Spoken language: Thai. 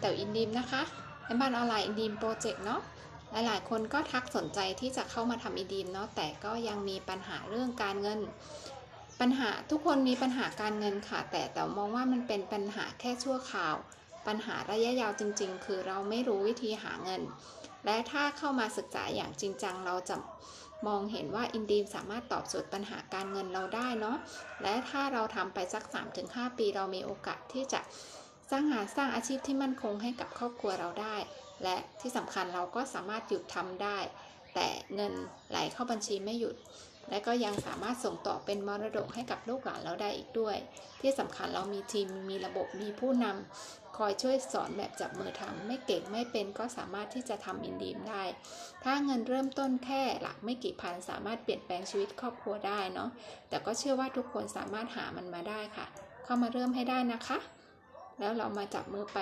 แต่อินดีมนะคะแม่บ้านออนไลน์อินดีมโปรเจกต์เนาะหลายๆ คนก็ทักสนใจที่จะเข้ามาทำอินดีมเนาะแต่ก็ยังมีปัญหาเรื่องการเงิน ปัญหาทุกคนมีปัญหาการเงินค่ะ แต่แต่มองว่ามันเป็นปัญหาแค่ชั่วคราว ปัญหาระยะยาวจริง ๆ คือเราไม่รู้วิธีหาเงิน และถ้าเข้ามาศึกษาอย่างจริงจังเราจะมองเห็นว่าอินดีมสามารถตอบโจทย์ปัญหาการเงินเราได้เนาะและถ้าเราทำไปสัก 3-5 ปีเรามีโอกาสที่จะ สร้างงาสร้างอาชีพที่มั่นคงให้กับครอบครัวเราได้ และที่สำคัญเราก็สามารถหยุดทำได้ แต่เงินไหลเข้าบัญชีไม่หยุด และก็ยังสามารถส่งต่อเป็นมรดกให้กับลูกหลานเราได้อีกด้วย ที่สำคัญเรามีทีมมีระบบมีผู้นำคอยช่วยสอนแบบจับมือทำไม่เก่งไม่เป็นก็สามารถที่จะทำอินดีมได้ ถ้าเงินเริ่มต้นแค่หลักไม่กี่พันสามารถเปลี่ยนแปลงชีวิตครอบครัวได้เนาะแต่ก็เชื่อว่าทุกคนสามารถหามันมาได้ค่ะ เข้ามาเริ่มให้ได้นะคะ แล้วเรามาจับมือไป